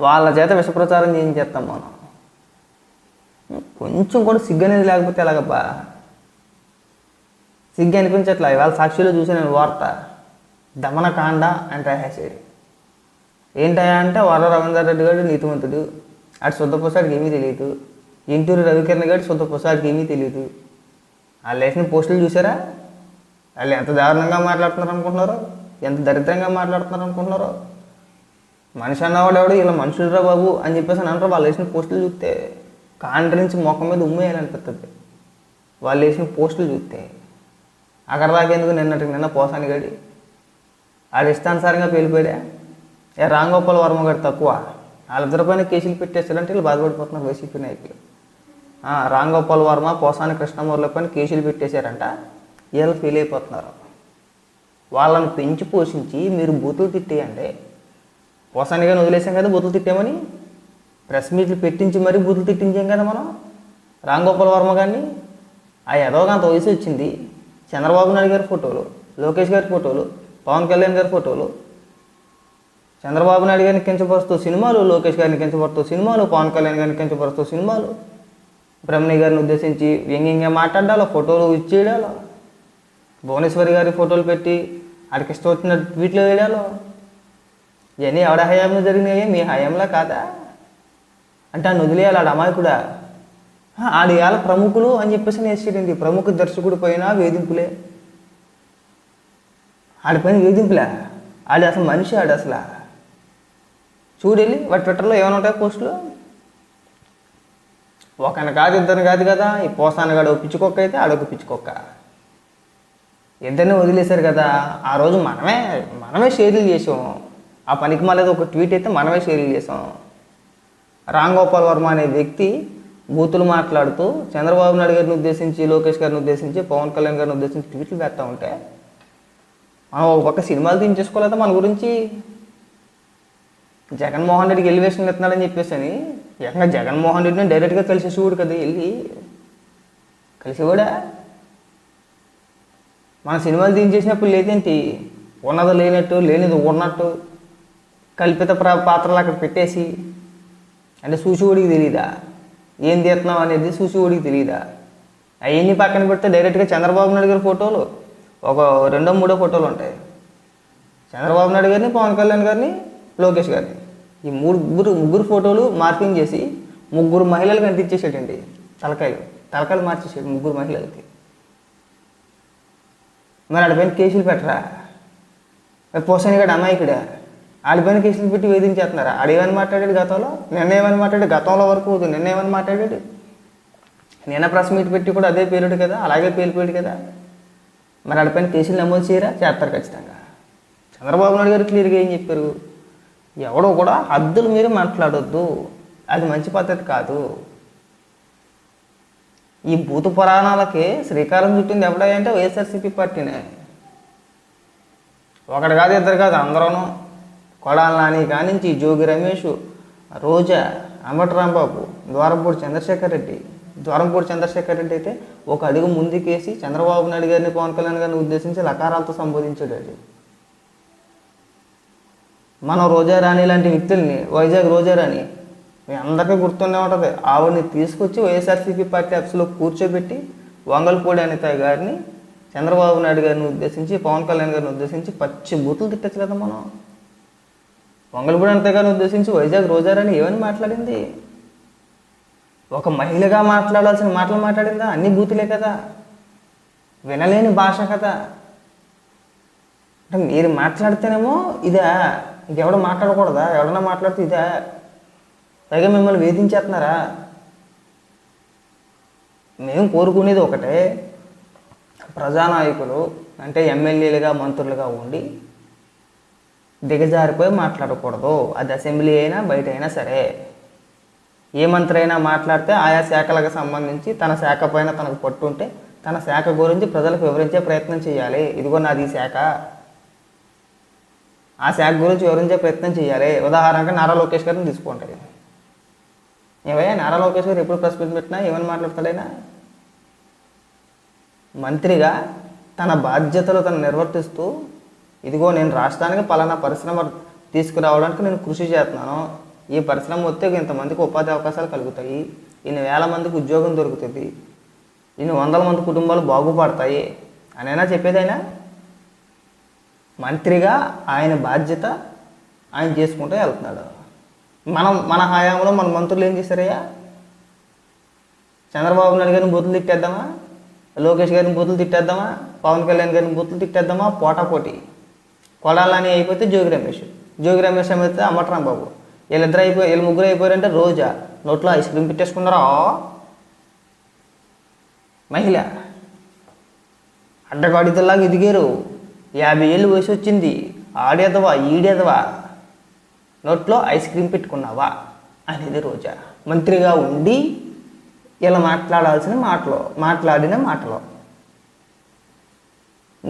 వాళ్ళ చేత విషప్రచారం చేయించేస్తాం మనం? కొంచెం కూడా సిగ్గు అనేది లేకపోతే ఎలాగబ్బా? సిగ్గు అనిపించట్లా. ఇవాళ సాక్షిలో చూసి నేను వార్త. దమనకాండ అంటే రాసేది ఏంటయా అంటే వర రవీందర్ రెడ్డి గారు నీతివంతుడు అటు శుద్ధ పుస్తకానికి ఏమీ తెలియదు. ఇంటూరు రవికిరణ్ గారు శుద్ధ పుస్తకానికి ఏమీ తెలియదు. వాళ్ళు వేసిన పోస్టులు చూసారా వాళ్ళు ఎంత దారుణంగా మాట్లాడుతున్నారు అనుకుంటున్నారో? ఎంత దరిద్రంగా మాట్లాడుతున్నారు అనుకుంటున్నారో? మనిషి అన్నవాడు ఎవడు? ఇలా మనుషులురా బాబు అని చెప్పేసి అని అంటారు. వాళ్ళు వేసిన పోస్టులు చూస్తే కాండ్రించి ముఖం మీద ఉమ్మేయాలనిపిస్తుంది వాళ్ళు వేసిన పోస్టులు చూస్తే అక్కడ దాకేందుకు నిన్నటికి నిన్న పోసాని గడి? ఆడు ఇష్టానుసారంగా పేలిపోయా ఏ రాంగోపాల్ వర్మ గారు తక్కువ. వాళ్ళిద్దరి పైన కేసులు పెట్టేస్తారంటే వీళ్ళు బాధపడిపోతున్నారు వైసీపీ నాయకులు. రాంగోపాల్ వర్మ పోసాని కృష్ణమూర్ల పైన కేసులు పెట్టేశారంట. వీళ్ళు ఫెయిల్ అయిపోతున్నారు. వాళ్ళని పెంచి పోషించి మీరు బూతులు తిట్టేయండి. పోసాని కానీ వదిలేసాం కదా బూతులు తిట్టామని? ప్రెస్ మీట్లు పెట్టించి మరీ బూతులు తిట్టించాం కదా మనం? రాంగోపాల్ వర్మ గారిని? ఆ ఎదవగా అంత వయసు వచ్చింది. చంద్రబాబు నాయుడు గారి ఫోటోలు లోకేష్ గారి ఫోటోలు పవన్ కళ్యాణ్ గారి ఫోటోలు. చంద్రబాబు నాయుడు గారిని కించపరుస్తూ సినిమాలు లోకేష్ గారిని కించపరుస్తూ సినిమాలు పవన్ కళ్యాణ్ గారిని కించపరుస్తూ సినిమాలు. బ్రహ్మణి గారిని ఉద్దేశించి వ్యంగ్యంగా మాట్లాడాలో ఫోటోలు ఇచ్చేయడాలో? భువనేశ్వరి గారి ఫోటోలు పెట్టి ఆడికి ఇష్టం వచ్చిన ట్వీట్లు వేయడాలో ఇవన్నీ ఎవడ హయాంలో జరిగినాయి మీ హయాంలో కాదా? అంటే ఆ వదిలేయాలి ఆడ అమాయకుడా? ఆడు ఇవాళ ప్రముఖులు అని చెప్పేసి నేర్చేయండి ప్రముఖ దర్శకుడు పైన వేధింపులే. ఆడిపైన వేధింపులే? ఆడు అసలు మనిషి ఆడు అసలు? చూడెళ్ళి వాటి ట్విట్టర్లో ఏమైనా ఉంటాయి పోస్టులు? ఒకని కాదు ఇద్దరిని కాదు కదా. ఈ పోసానగాడు పిచ్చుకొక్క అయితే ఆడొక పిచ్చుకొక్క. ఇద్దరిని వదిలేశారు కదా. ఆ రోజు మనమే మనమే షేర్లు చేసాం. ఆ పనికి మళ్ళీ ఒక ట్వీట్ అయితే మనమే షేర్ చేసాం. రామ్ గోపాల్ వర్మ అనే వ్యక్తి బూతులు మాట్లాడుతూ చంద్రబాబు నాయుడు గారిని ఉద్దేశించి లోకేష్ గారిని ఉద్దేశించి పవన్ కళ్యాణ్ గారిని ఉద్దేశించి ట్వీట్లు పెడతా ఉంటే మనం ఒక పక్క సినిమాలు తీయించేసుకోలేదా మన గురించి? జగన్మోహన్ రెడ్డికి ఎలివేషన్ ఇస్తున్నాడని చెప్పేసి అని ఏకంగా జగన్మోహన్ రెడ్డిని డైరెక్ట్గా కలిసేసేవాడు కదా వెళ్ళి కలిసేవాడా? మన సినిమాలు తీయించేసినప్పుడు లేదేంటి? ఉన్నది లేనట్టు లేనిది ఉన్నట్టు. కల్పిత ప్ర పాత్రలు అక్కడ పెట్టేసి అంటే సూచివుడికి తెలియదా ఏం తీస్తున్నాం అనేది సూచివుడికి తెలియదా అవన్నీ పక్కన పెడితే డైరెక్ట్గా చంద్రబాబు నాయుడు గారి ఫోటోలు ఒక రెండో మూడో ఫోటోలు ఉంటాయి. చంద్రబాబు నాయుడు గారిని పవన్ కళ్యాణ్ గారిని లోకేష్ గారిని. ఈ మూడు ముగ్గురు ముగ్గురు ఫోటోలు మార్పింగ్ చేసి ముగ్గురు మహిళలకు అంటించేసాడండి తలకాయలు. తలకాయలు మార్చేసాడు ముగ్గురు మహిళలకి. మరి ఆడిపైన కేసులు పెట్టరా? పోసాని గడు అమాయకుడా ఆడిపైన కేసులు పెట్టి వేధించేస్తున్నారు? ఆడు ఏమని మాట్లాడాడు గతంలో? నిన్న ఏమని మాట్లాడాడు? గతంలో వరకు నిన్న ఏమని మాట్లాడాడు? నిన్న ప్రెస్ మీట్ పెట్టి కూడా అదే పేరుడు కదా? అలాగే పేలిపోయాడు కదా? మరి ఆడిపైన కేసులు నమోదు చేయరా? చేస్తారు ఖచ్చితంగా. చంద్రబాబు నాయుడు గారు క్లియర్గా ఏం చెప్పారు? ఎవడో కూడా హద్దులు మీరు మాట్లాడొద్దు. అది మంచి పద్ధతి కాదు. ఈ భూత పురాణాలకి శ్రీకారం చుట్టింది ఎవడంటే వైఎస్ఆర్సీపీ పార్టీనే. ఒకటి కాదు ఇద్దరు కాదు అందరూనూ. కొడాల నాని కానించి జోగి రమేష్ రోజా అంబటరాంబాబు ద్వారంపూడి చంద్రశేఖర్ రెడ్డి. ద్వారంపూడి చంద్రశేఖర్ రెడ్డి అయితే ఒక అడుగు ముందుకేసి చంద్రబాబు నాయుడు గారిని పవన్ కళ్యాణ్ గారిని ఉద్దేశించి లకారాలతో సంబోధించాడు అది. మనం రోజా రాణి లాంటి వ్యక్తుల్ని వైజాగ్ రోజా రాణి మీ అందరికీ గుర్తుండే ఉంటుంది. ఆవిడని తీసుకొచ్చి వైఎస్ఆర్సీపీ పార్టీ అప్స్లో కూర్చోబెట్టి వంగల్పూడి అనిత గారిని చంద్రబాబు నాయుడు గారిని ఉద్దేశించి పవన్ కళ్యాణ్ గారిని ఉద్దేశించి పచ్చి బూతులు తిట్టచ్చు కదా మనం. వంగల్పూడి అనిత ఉద్దేశించి వైజాగ్ రోజా ఏమని మాట్లాడింది? ఒక మహిళగా మాట్లాడాల్సిన మాటలు మాట్లాడిందా? అన్ని బూతులే కదా. వినలేని భాష కదా. అంటే మీరు మాట్లాడితేనేమో ఇదా ఇంకెవడ మాట్లాడకూడదా? ఎవడన్నా మాట్లాడితే ఇదా? పైగా మిమ్మల్ని వేధించేస్తున్నారా? మేము కోరుకునేది ఒకటే ప్రజానాయకులు అంటే ఎమ్మెల్యేలుగా మంత్రులుగా ఉండి దిగజారిపోయి మాట్లాడకూడదు. అది అసెంబ్లీ అయినా బయట అయినా సరే. ఏ మంత్రి అయినా మాట్లాడితే ఆయా శాఖలకు సంబంధించి తన శాఖ పైన తనకు పట్టుంటే తన శాఖ గురించి ప్రజలకు వివరించే ప్రయత్నం చేయాలి. ఇదిగో నాది శాఖ. ఆ శాఖ గురించి వివరించే ప్రయత్నం చేయాలి. ఉదాహరణగా నారా లోకేష్ గారిని తీసుకోండి. ఏవయ్యా నారా లోకేష్ గారు ఎప్పుడు ప్రెస్ మీట్ పెట్టినా ఏమని మాట్లాడతాడైనా మంత్రిగా తన బాధ్యతలు తను నిర్వర్తిస్తూ ఇదిగో నేను రాష్ట్రానికి పలానా పరిశ్రమ తీసుకురావడానికి నేను కృషి చేస్తున్నాను. ఈ పరిశ్రమ వస్తే ఇంతమందికి ఉపాధి అవకాశాలు కలుగుతాయి. ఇన్ని వేల మందికి ఉద్యోగం దొరుకుతుంది. ఇన్ని వందల మంది కుటుంబాలు బాగుపడతాయి అనైనా చెప్పేదైనా? మంత్రిగా ఆయన బాధ్యత ఆయన చేసుకుంటూ వెళ్తున్నాడు. మనం మన హయాంలో మన మంత్రులు ఏం చేశారయ్యా? చంద్రబాబు నాయుడు గారిని బూతులు తిట్టేద్దామా? లోకేష్ గారిని బూతులు తిట్టేద్దామా? పవన్ కళ్యాణ్ గారిని బూతులు తిట్టేద్దామా? పోటాపోటీ. కొడాలని అయిపోతే జోగి రమేష్. జోగి రమేష్ అయితే అమ్మటరాం బాబు వీళ్ళిద్దరు అయిపోయి వీళ్ళు ముగ్గురు అయిపోయారంటే రోజా. నోట్లో ఐస్ క్రీమ్ పెట్టేసుకున్నారా? మహిళ. అడ్డగాడితల్లాగా ఎదిగారు. యాభై ఏళ్ళు వయసు వచ్చింది. ఆడేదవా? ఈడేదవా? నోట్లో ఐస్ క్రీమ్ పెట్టుకున్నావా? అనేది రోజా. మంత్రిగా ఉండి ఇలా మాట్లాడాల్సిన మాటలు మాట్లాడిన మాటలు.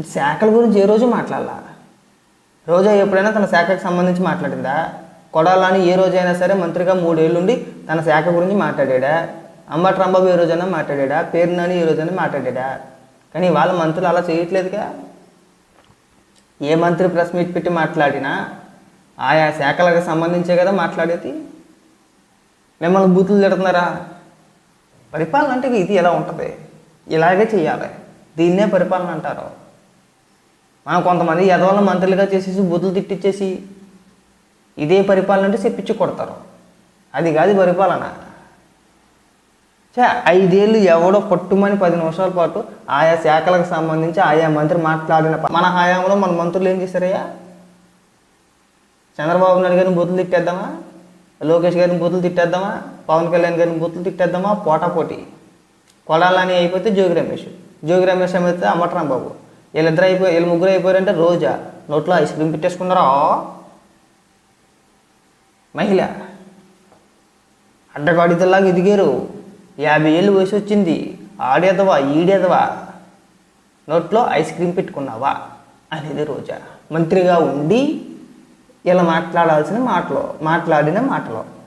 శాఖల గురించి ఏ రోజు మాట్లాడాల? రోజా ఎప్పుడైనా తన శాఖకు సంబంధించి మాట్లాడిందా? కొడాలని ఏ రోజైనా సరే మంత్రిగా మూడేళ్ళుండి తన శాఖ గురించి మాట్లాడాడా? అంబట్రాంబాబు ఏ రోజైనా మాట్లాడాడా? పేరునాని ఏ రోజైనా మాట్లాడాడా? కానీ వాళ్ళ మంత్రులు అలా చేయట్లేదుగా. ఏ మంత్రి ప్రెస్ మీట్ పెట్టి మాట్లాడినా ఆయా శాఖలకు సంబంధించే కదా మాట్లాడేది? మిమ్మల్ని బూతులు తిడుతున్నారా? పరిపాలన అంటే ఇది ఎలా ఉంటుంది? ఇలాగే చేయాలి. దీన్నే పరిపాలన అంటారు. మనం కొంతమంది ఎదవాళ్ళ మంత్రులుగా చేసేసి బుద్ధులు తిట్టించేసి ఇదే పరిపాలన అంటే చెప్పించి కొడతారు. అది కాదు పరిపాలన. చే ఐదేళ్ళు ఎవడో పట్టుమని పది నిమిషాల పాటు ఆయా శాఖలకు సంబంధించి ఆయా మంత్రి మాట్లాడిన మన హయాంలో మన మంత్రులు ఏం చేశారయ్యా? చంద్రబాబు నాయుడు గారిని బూతులు తిట్టేద్దామా? లోకేష్ గారిని బూతులు తిట్టేద్దామా? పవన్ కళ్యాణ్ గారిని బూతులు తిట్టేద్దామా? పోటాపోటీ. కొడాలని అయిపోతే జోగి రమేష్. జోగి రమేష్ అయితే అమ్మటరాం బాబు వీళ్ళిద్దరు అయిపోయి వీళ్ళు ముగ్గురు అయిపోయారంటే రోజా. నోట్లో ఐస్ క్రీమ్ పెట్టేసుకున్నారా? మహిళ. అడ్డగాడితల్లాగా ఎదిగారు. యాభై ఏళ్ళు వయసు వచ్చింది. ఆడేదవా? ఈడేదవా? నోట్లో ఐస్ క్రీమ్ పెట్టుకున్నావా? అనేది రోజా. మంత్రిగా ఉండి ఇలా మాట్లాడాల్సిన మాటలు మాట్లాడిన మాటలు.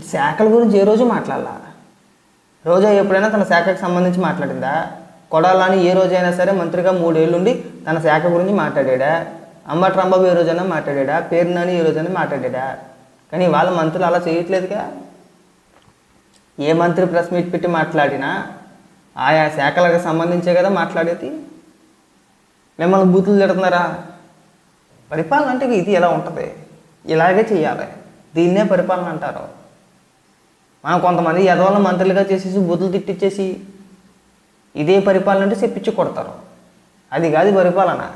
శాఖల గురించి ఏ రోజు మాట్లాడాల? రోజా ఎప్పుడైనా తన శాఖకు సంబంధించి మాట్లాడిందా? కొడాలని ఏ రోజైనా సరే మంత్రిగా మూడేళ్ళుండి తన శాఖ గురించి మాట్లాడాడా? అంబటి రాంబాబు ఏ రోజైనా మాట్లాడా పేరునాని ఏ రోజైనా మాట్లాడా కానీ వాళ్ళ మంత్రులు అలా చేయట్లేదుగా. ఏ మంత్రి ప్రెస్ మీట్ పెట్టి మాట్లాడినా ఆయా శాఖలకు సంబంధించే కదా మాట్లాడేది? మిమ్మల్ని బూతులు తిడుతున్నారా? పరిపాలన అంటే ఇది ఎలా ఉంటుంది? ఇలాగే చేయాలి దీన్నే పరిపాలన అంటారు. మనం కొంతమంది ఎదవాళ్ళ మంత్రులుగా చేసేసి బూతులు తిట్టించేసి ఇదే పరిపాలన అంటే చెప్పించి కొడతారు. అది కాదు పరిపాలన.